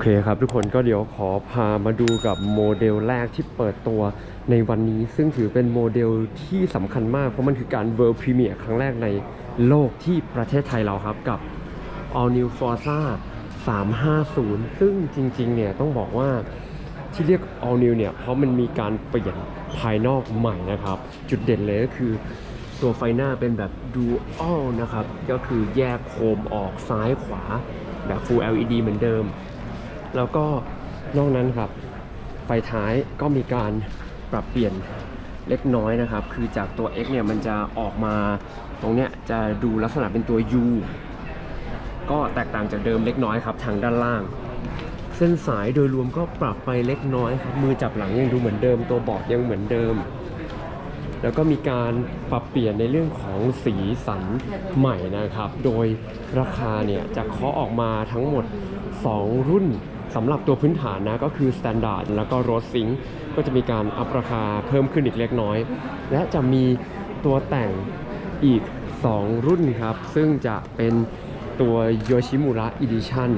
เคครับทุกคนก็เดี๋ยวขอพามาดูกับโมเดลแรกที่เปิดตัวในวันนี้ ซึ่งถือเป็นโมเดลที่สำคัญมาก เพราะมันคือการ World Premiere ครั้งแรกในโลกที่ประเทศไทยเราครับกับ All New Forza 350 ซึ่งจริงๆเนี่ยต้องบอกว่าที่เรียก All New เนี่ยเพราะมันมีการเปลี่ยนภายนอกใหม่นะครับ จุดเด่นเลยก็คือตัวไฟหน้าเป็นแบบ Dual นะครับ ก็คือแยกโคมออกซ้ายขวาแบบ Full LED เหมือนเดิม แล้วก็นอกนั้นครับ ไฟท้ายก็มีการปรับเปลี่ยนเล็กน้อยนะครับ คือจากตัว X เนี่ยมันจะออกมาตรงเนี้ยจะดูลักษณะเป็นตัว U ก็แตกต่างจากเดิมเล็กน้อยครับทางด้านล่าง เส้นสายโดยรวมก็ปรับไปเล็กน้อยครับ มือจับหลังยังดูเหมือนเดิม ตัวบอร์ดยังเหมือนเดิม แล้วก็มีการปรับเปลี่ยนในเรื่องของสีสันใหม่นะครับ โดยราคาเนี่ยจะเคาะออกมาทั้งหมด 2 รุ่น สำหรับตัวพื้นฐานนะก็คือ Standard แล้วก็ Road Sync ก็จะมีการอัพราคาเพิ่มขึ้นอีกเล็กน้อย และจะมีตัวแต่งอีก 2 รุ่นครับ ซึ่งจะเป็นตัว Yoshimura Edition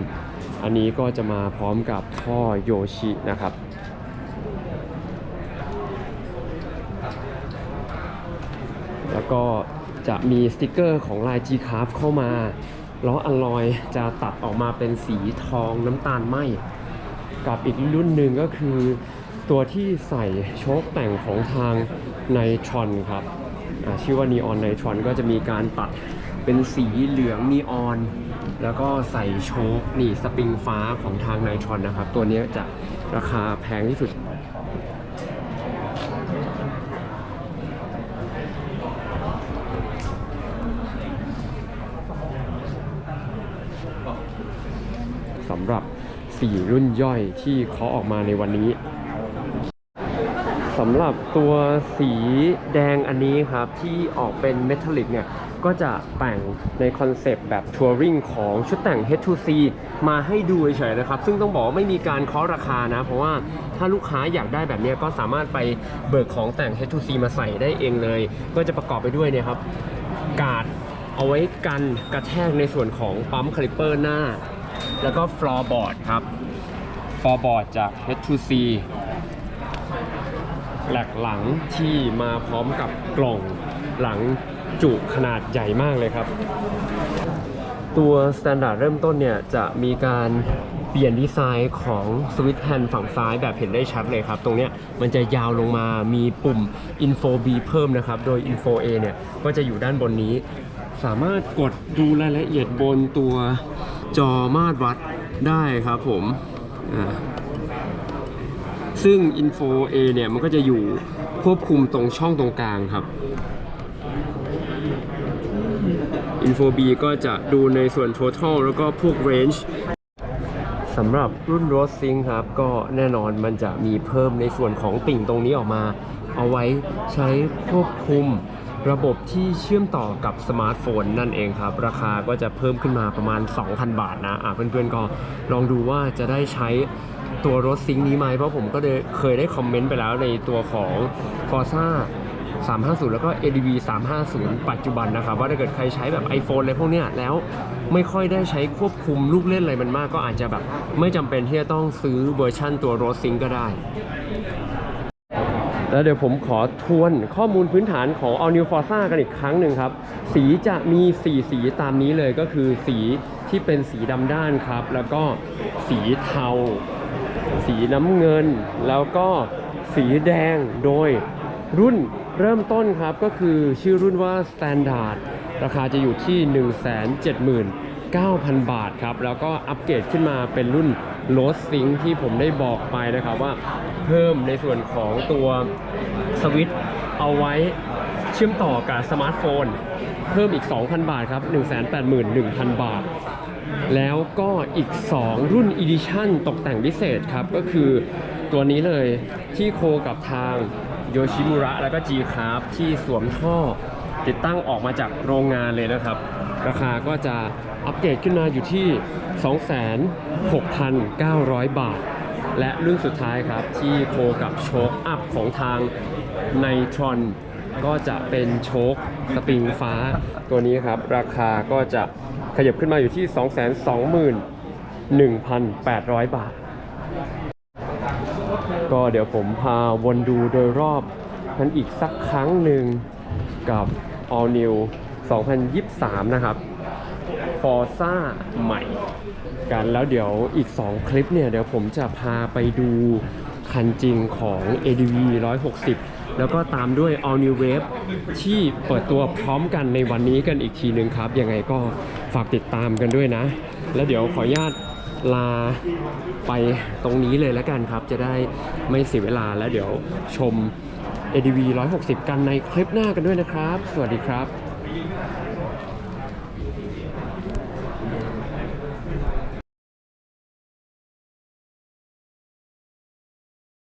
อันนี้ก็จะมาพร้อมกับพ่อโยชินะครับ แล้วก็จะมีสติกเกอร์ของลาย G c r a f t เข้ามา ล้ออลลอยจะตัดออกมาเป็นสีทองน้ำตาลไหมกับอีกรุ่นหนึ่งก็คือตัวที่ใส่โชคแต่งของทางไนทรอนครับชื่อว่า Neon Nitron ก็จะมีการตัดเป็นสีเหลืองนีออน แล้วก็ใส่โชคนี่สปริงฟ้าของทางไนทรอนนะครับ ตัวนี้จะราคาแพงที่สุดำหรับ 4 รุ่นย่อยที่เขาออกมาในวันนี้สำหรับตัวสีแดงอันนี้ครับ ที่ออกเป็นเมทัลลิกเนี่ย ก็จะแต่งในคอนเซปต์แบบทัวริงของชุดแต่ง H2C มาให้ดูเฉยๆนะครับ ซึ่งต้องบอกว่าไม่มีการเคาะราคานะ เพราะว่าถ้าลูกค้าอยากได้แบบนี้ก็สามารถไปเบิกของแต่ง H2C มาใส่ได้เองเลย ก็จะประกอบไปด้วยเนี่ยครับ กาดเอาไว้กันกระแทกในส่วนของปั๊มคาลิปเปอร์หน้า แล้วก็ฟลอร์บอร์ดครับฟลอร์บอร์ดจาก H2C แหลกหลังที่มาพร้อมกับกล่องหลังจุขนาดใหญ่มากเลยครับ ตัวสแตนดาร์ดเริ่มต้นเนี่ย จะมีการเปลี่ยนดีไซน์ของสวิตช์แฮนด์ฝั่งซ้ายแบบเห็นได้ชัดเลยครับ ตรงเนี้ยมันจะยาวลงมามีปุ่ม Info B เพิ่มนะครับ โดย Info A เนี่ย ก็จะอยู่ด้านบนนี้ สามารถกดดูรายละเอียดบนตัว จอมาตรวัดได้ครับผมซึ่ง Info A เนี่ยมันก็จะอยู่ควบคุมตรงช่องตรงกลางครับ Info B ก็จะดูในส่วน Total แล้วก็พวก Range สำหรับรุ่น Road Sync ครับ ก็แน่นอนมันจะมีเพิ่มในส่วนของติ่งตรงนี้ออกมา เอาไว้ใช้ควบคุม ระบบที่เชื่อมต่อกับสมาร์ทโฟนนั่นเองครับ ราคาก็จะเพิ่มขึ้นมาประมาณ 2,000 บาทนะอะเพื่อนๆก็ลองดูว่าจะได้ใช้ตัวรถซิงค์นี้ไหมเพราะผมก็เคยได้คอมเมนต์ไปแล้วในตัวของ Forza 350 แล้วก็ ADV 350 ปัจจุบันนะครับ ว่าถ้าเกิดใครใช้แบบ iPhone อะไรพวกเนี้ยแล้วไม่ค่อยได้ใช้ควบคุมลูกเล่นอะไรมันมาก ก็อาจจะแบบไม่จำเป็นที่จะต้องซื้อเวอร์ชั่นตัว Road Sync ก็ได้ แล้วเดี๋ยวผมขอทวนข้อมูลพื้นฐานของ All New Forza กันอีกครั้งหนึ่งครับ สีจะมี 4 สีตามนี้เลยก็คือสีที่เป็นสีดำด้านครับ แล้วก็สีเทา สีน้ำเงิน แล้วก็สีแดงโดยรุ่นเริ่มต้นครับก็คือชื่อรุ่นว่า Standard ราคาจะอยู่ที่ 170,000 9,000 บาทครับ แล้วก็อัปเกรดขึ้นมาเป็นรุ่น Road Sync ที่ผมได้บอกไปนะครับว่าเพิ่มในส่วนของตัวสวิตช์เอาไว้เชื่อมต่อกับสมาร์ทโฟน เพิ่มอีก 2,000 บาทครับ 181,000 บาท แล้วก็อีก 2 รุ่น Edition ตกแต่งพิเศษครับ ก็คือตัวนี้เลยที่โคกับทางโยชิมุระแล้วก็ G c r a f t ที่สวมท่อ ติดตั้งออกมาจากโรงงานเลยนะครับ ราคาก็จะอัปเกรดขึ้นมาอยู่ที่ 26,900 บาท และรุ่นสุดท้ายครับที่โคกับโชคอัพของทางไนทรอนก็จะเป็นโชคสปริงฟ้าตัวนี้ครับ ราคาก็จะขยับขึ้นมาอยู่ที่ 221,800 บาท ก็เดี๋ยวผมพาวนดูโดยรอบกันอีกสักครั้งหนึ่งกับ All New 2023 นะครับ Forza ใหม่ กันแล้วเดี๋ยวอีก 2 คลิปเนี่ย เดี๋ยวผมจะพาไปดูคันจริงของ ADV 160 แล้วก็ตามด้วย All New Wave ที่เปิดตัวพร้อมกันในวันนี้กันอีกทีหนึ่งครับ ยังไงก็ฝากติดตามกันด้วยนะ แล้วเดี๋ยวขออนุญาตลาไปตรงนี้เลยแล้วกันครับ จะได้ไม่เสียเวลาแล้วเดี๋ยวชม ADV 160 กันในคลิปหน้ากันด้วยนะครับ สวัสดีครับ